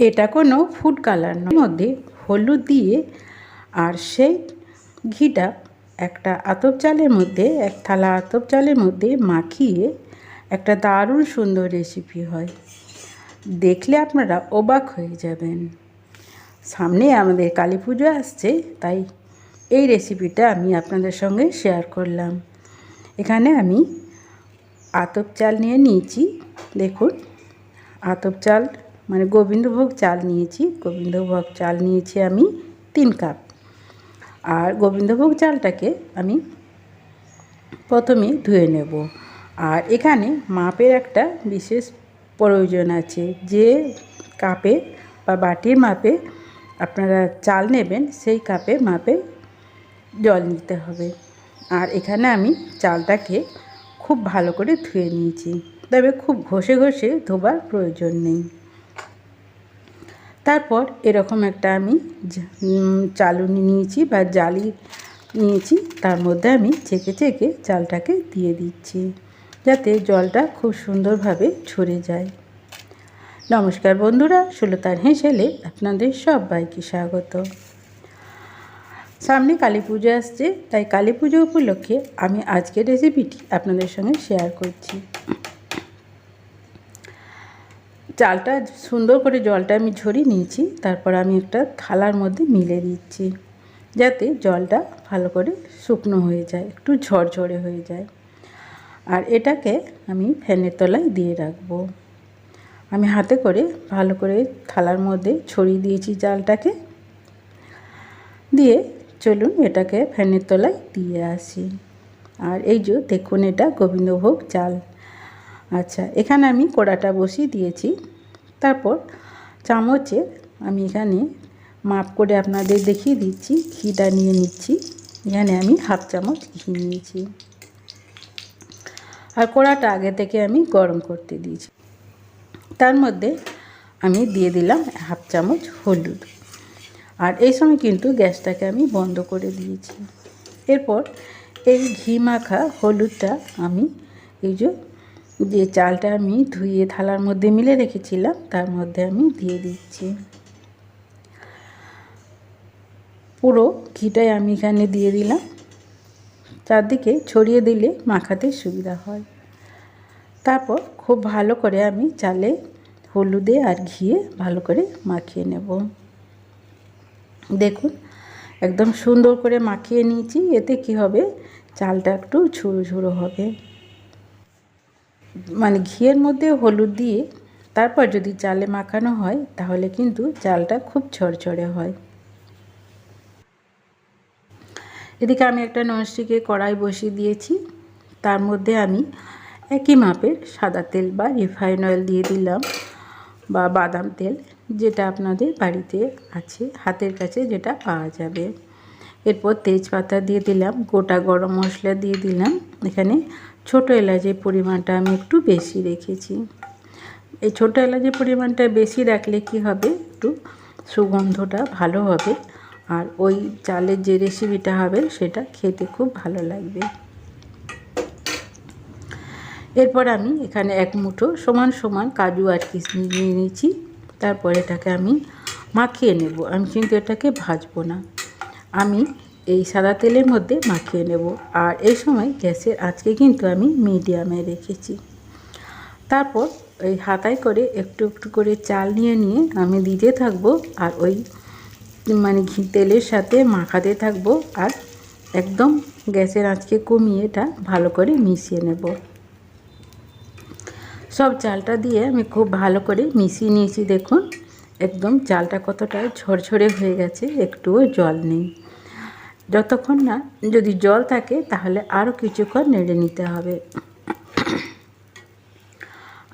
এটা কোনো food colour মধ্যে হলুদ দিয়ে আর সেই ঘিটা একটা আতপ চালের মধ্যে, এক থালা আতপ চালের মধ্যে মাখিয়ে একটা দারুণ সুন্দর রেসিপি হয়। দেখলে আপনারা অবাক হয়ে যাবেন। সামনে আমাদের কালী পুজো আসছে, তাই এই রেসিপিটা আমি আপনাদের সঙ্গে শেয়ার করলাম। এখানে আমি আতপ চাল নিয়ে নিয়েছি। দেখুন, আতপ চাল মানে গোবিন্দভোগ চাল নিয়েছি। গোবিন্দভোগ চাল নিয়েছি আমি তিন কাপ। আর গোবিন্দভোগ চালটাকে আমি প্রথমে ধুয়ে নেব। আর এখানে মাপের একটা বিশেষ প্রয়োজন আছে। যে কাপে বা বাটির মাপে আপনারা চাল নেবেন, সেই কাপে মাপে জল নিতে হবে। আর এখানে আমি চালটাকে খুব ভালো করে ধুয়ে নিয়েছি। তবে খুব ঘষে ঘষে ধোবার প্রয়োজন নেই। তারপর এরকম একটা আমি চালুনি নিয়েছি বা জালি নিয়েছি, তার মধ্যে আমি চেকে চেকে চালটাকে দিয়ে দিচ্ছি, যাতে জলটা খুব সুন্দরভাবে ছড়ে যায়। নমস্কার বন্ধুরা সুলতার হেঁসেলে আপনাদের সবাইকে স্বাগত। সামনে কালী পুজো আসছে, তাই কালী পুজো উপলক্ষে আমি আজকের রেসিপিটি আপনাদের সঙ্গে শেয়ার করছি। চালটা সুন্দর করে জলটা আমি ঝরিয়ে নিয়েছি। তারপর আমি একটা থালার মধ্যে মিলে দিচ্ছি, যাতে জলটা ভালো করে শুকনো হয়ে যায়, একটু ঝরঝরে হয়ে যায়। আর এটাকে আমি ফ্যানের তলায় দিয়ে রাখব। আমি হাতে করে ভালো করে থালার মধ্যে ছড়িয়ে দিয়েছি জালটাকে। দিয়ে চলুন এটাকে ফ্যানের তলায় দিয়ে আসি। আর এই যে দেখুন, এটা গোবিন্দভোগ চাল আচ্ছা এখানে আমি কড়াটা বসিয়ে দিয়েছি। তারপর চামচে আমি এখানে মাপ করে আপনাদের দেখিয়ে দিচ্ছি, ঘিটা নিয়ে নিচ্ছি। এখানে আমি হাফ চামচ ঘি নিয়েছি। আর কড়াটা আগে থেকে আমি গরম করতে দিয়েছি। তার মধ্যে আমি দিয়ে দিলাম হাফ চামচ হলুদ। আর এই সময় কিন্তু গ্যাসটাকে আমি বন্ধ করে দিয়েছি। এরপর এই ঘি মাখা হলুদটা আমি এই যে যে চালটা আমি ধুয়ে থালার মধ্যে মিলে রেখেছিলাম, তার মধ্যে আমি দিয়ে দিচ্ছি। পুরো ঘিটাই আমি এখানে দিয়ে দিলাম। চারদিকে ছড়িয়ে দিলে মাখাতে সুবিধা হয়। তারপর খুব ভালো করে আমি চালে হলুদে আর ঘিয়ে ভালো করে মাখিয়ে নেব। দেখুন, একদম সুন্দর করে মাখিয়ে নিয়েছি, এতে কি হবে? চালটা একটু ঝুড়ো ঝুড়ো হবে। মানে ঘিয়ের মধ্যে হলুদ দিয়ে তারপর যদি চালে মাখানো হয়, তাহলে কিন্তু চালটা খুব ছড়ছড়ে হয়। এদিকে আমি একটা ননস্টিকে কড়াই বসিয়ে দিয়েছি। তার মধ্যে আমি একই মাপের সাদা তেল বা রিফাইন অয়েল দিয়ে দিলাম বা বাদাম তেল, যেটা আপনাদের বাড়িতে আছে, হাতের কাছে যেটা পাওয়া যাবে। এরপর তেজপাতা দিয়ে দিলাম, গোটা গরম মশলা দিয়ে দিলাম। এখানে ছোটো এলাচের পরিমাণটা আমি একটু বেশি রেখেছি। এই ছোটো এলাচের পরিমাণটা বেশি রাখলে কি হবে? একটু সুগন্ধটা ভালো হবে আর ওই চালের যে রেসিপিটা হবে সেটা খেতে খুব ভালো লাগবে। এরপর আমি এখানে এক মুঠো সমান সমান কাজু আর কিশমিশ নিয়ে নিয়েছি। তারপর এটাকে আমি মাখিয়ে নেব। আমি কিন্তু এটাকে ভাজবো না। আমি এই সাদা তেলের মধ্যে মাখিয়ে নেব। আর এই সময় গ্যাসের আজকে কিন্তু আমি মিডিয়ামে রেখেছি। তারপর ওই হাতায় করে একটু একটু করে চাল নিয়ে নিয়ে আমি দিতে থাকব আর ওই মানে ঘি তেলের সাথে মাখাতে থাকব আর একদম গ্যাসের আঁচকে কমিয়ে এটা ভালো করে মিশিয়ে নেব। সব চালটা দিয়ে আমি খুব ভালো করে মিশিয়ে নিয়েছি দেখুন। একদম চালটা কতটা ঝরঝরে হয়ে গেছে, একটুও জল নেই। যতক্ষণ না যদি জল থাকে, তাহলে আরও কিছুক্ষণ নেড়ে নিতে হবে।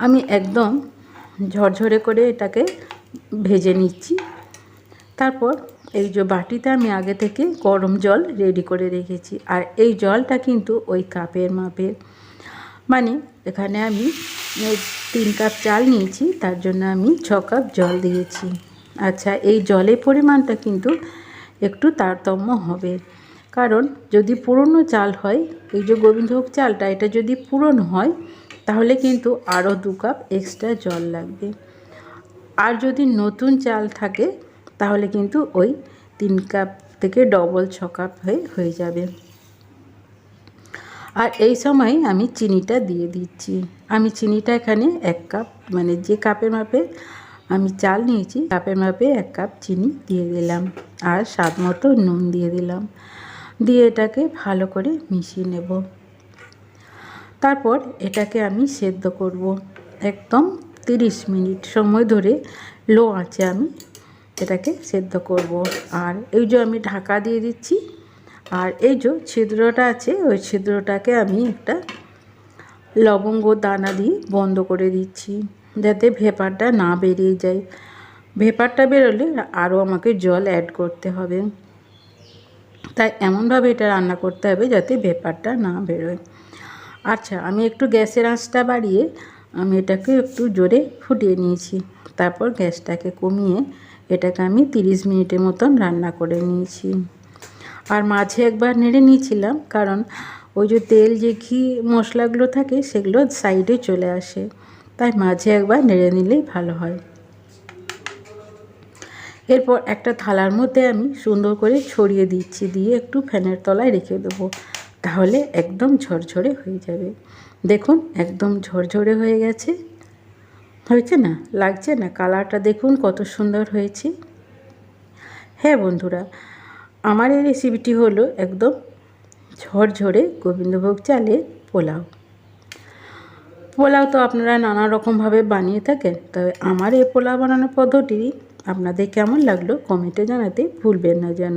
আমি একদম ঝরঝরে করে এটাকে ভেজে নিচ্ছি। তারপর এই যে বাটিতে আমি আগে থেকে গরম জল রেডি করে রেখেছি, আর এই জলটা কিন্তু ওই কাপের মাপের। মানে এখানে আমি তিন কাপ চাল নিয়েছি, তার জন্য আমি ছ কাপ জল দিয়েছি। আচ্ছা এই জলের পরিমাণটা কিন্তু একটু তারতম্য হবে। কারণ যদি পুরনো চাল হয়, এই যে গোবিন্দভোগ চালটা, এটা যদি পুরনো হয়, তাহলে কিন্তু আরও দু কাপ এক্সট্রা জল লাগবে। আর যদি নতুন চাল থাকে, তাহলে কিন্তু ওই তিন কাপ থেকে ডবল ছ কাপ হয়ে হয়ে যাবে। আর এই সময় আমি চিনিটা দিয়ে দিচ্ছি। আমি চিনিটা এখানে এক কাপ মানে যে কাপের মাপে আমি চাল নিয়েছি কাপের মাপে এক কাপ চিনি দিয়ে দিলাম আর স্বাদ মতো নুন দিয়ে দিলাম। দিয়ে এটাকে ভালো করে মিশিয়ে নেব। তারপর এটাকে আমি সেদ্ধ করব। একদম তিরিশ মিনিট সময় ধরে লো আঁচে আমি এটাকে সেদ্ধ করব। আর এই যে আমি ঢাকা দিয়ে দিচ্ছি, আর এই যে ছিদ্রটা আছে, ওই ছিদ্রটাকে আমি একটা লবঙ্গ দানা দিয়ে বন্ধ করে দিচ্ছি। যাতে ভেপারটা না বেরিয়ে যায়। ভেপারটা বেরোলে আরও আমাকে জল অ্যাড করতে হবে। তাই এমনভাবে এটা রান্না করতে হবে যাতে ভেপারটা না বেরোয়। আচ্ছা আমি একটু গ্যাসের আঁচটা বাড়িয়ে আমি এটাকে একটু জোরে ফুটিয়ে নিয়েছি। তারপর গ্যাসটাকে কমিয়ে এটাকে আমি তিরিশ মিনিটের মতন রান্না করে নিয়েছি। আর মাঝে একবার নেড়ে নিয়েছিলাম কারণ ওই যে তেল যে ঘি মশলাগুলো থাকে সেগুলো সাইডে চলে আসে। তাই মাঝে একবার নেড়ে নিলেই ভালো হয়। এরপর একটা থালার মধ্যে আমি সুন্দর করে ছড়িয়ে দিচ্ছি, দিয়ে একটু ফ্যানের তলায় রেখে দেবো। তাহলে একদম ঝরঝরে হয়ে যাবে। দেখুন, একদম ঝরঝরে হয়ে গেছে। হয়েছে না? লাগছে না? কালারটা দেখুন কত সুন্দর হয়েছে। হ্যাঁ বন্ধুরা, আমার এই রেসিপিটি হলো একদম ঝরঝরে গোবিন্দভোগ চালের পোলাও। পোলাও তো আপনারা নানা রকমভাবে বানিয়ে থাকেন। তবে আমার এই পোলাও বানানোর পদ্ধতি আপনাদের কেমন লাগল কমেন্টে জানাতে ভুলবেন না যেন।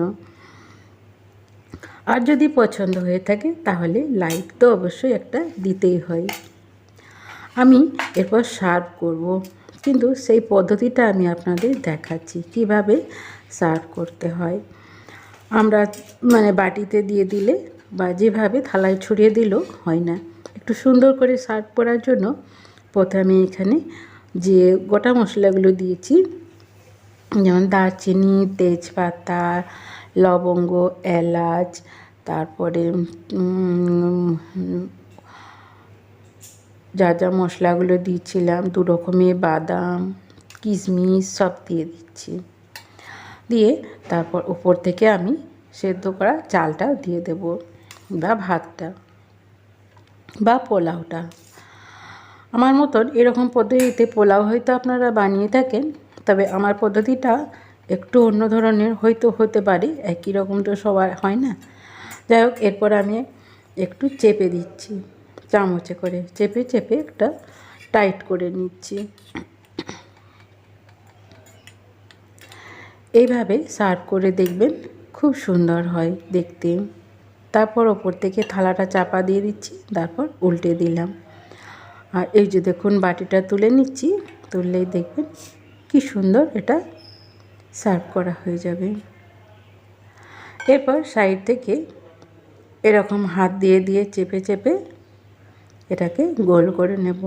আর যদি পছন্দ হয়ে থাকে তাহলে লাইক তো অবশ্যই একটা দিতেই হয়। আমি এরপর সার্ভ করব। কিন্তু সেই পদ্ধতিটা আমি আপনাদের দেখাচ্ছি, কীভাবে সার্ভ করতে হয়। আমরা মানে বাটিতে দিয়ে দিলে বা যেভাবে থালায় ছড়িয়ে দিলেও হয় না। একটু সুন্দর করে সার্ভ করার জন্য প্রথমে এখানে যে গোটা মশলাগুলো দিয়েছি, যেমন দারচিনি, তেজপাতা, লবঙ্গ, এলাচ, তারপরে যা যা মশলাগুলো দিয়েছিলাম, দু রকমের বাদাম, কিশমিশ সব দিয়ে দিচ্ছি। দিয়ে তারপর উপর থেকে আমি সেদ্ধ করা চালটা দিয়ে দেব বা ভাতটা। বা পোলাওটা। আমার মতন এরকম পদ্ধতিতে পোলাও হয়তো আপনারা বানিয়ে থাকেন, তবে আমার পদ্ধতিটা একটু অন্য ধরনের হয়তো হতে পারে, একই রকম তো সবার হয় না। যাই হোক, এরপর আমি একটু চেপে দিচ্ছি, চামচে করে চেপে চেপে একটা টাইট করে নিচ্ছি। এইভাবে সার্ভ করে দেখবেন খুব সুন্দর হয় দেখতে। তারপর ওপর থেকে থালাটা চাপা দিয়ে দিচ্ছি, তারপর উল্টে দিলাম। আর এই যে দেখুন, বাটিটা তুলে নিচ্ছি, তুললেই দেখবেন কি সুন্দর এটা সার্ভ করা হয়ে যাবে। এরপর সাইড থেকে এরকম হাত দিয়ে দিয়ে চেপে চেপে এটাকে গোল করে নেব।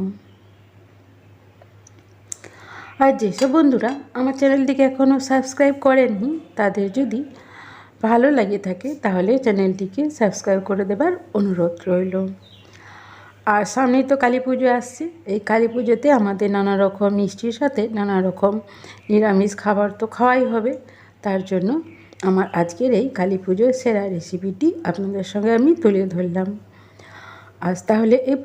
আর যেসব বন্ধুরা আমার চ্যানেলটিকে এখনও সাবস্ক্রাইব করেননি, তাদের যদি ভালো লাগে থাকে তাহলে চ্যানেলটিকে সাবস্ক্রাইব করে দেবার অনুরোধ রইল। আর সামনেই তো কালী পুজো আসছে। এই কালী পুজোতে আমাদের নানা রকম মিষ্টির সাথে নানা রকম নিরামিষ খাবার তো খাওয়াই হবে। তার জন্য আমার আজকের এই কালী পুজোর সেরা রেসিপিটি আপনাদের সঙ্গে আমি তুলে ধরলাম। আজ তাহলে এই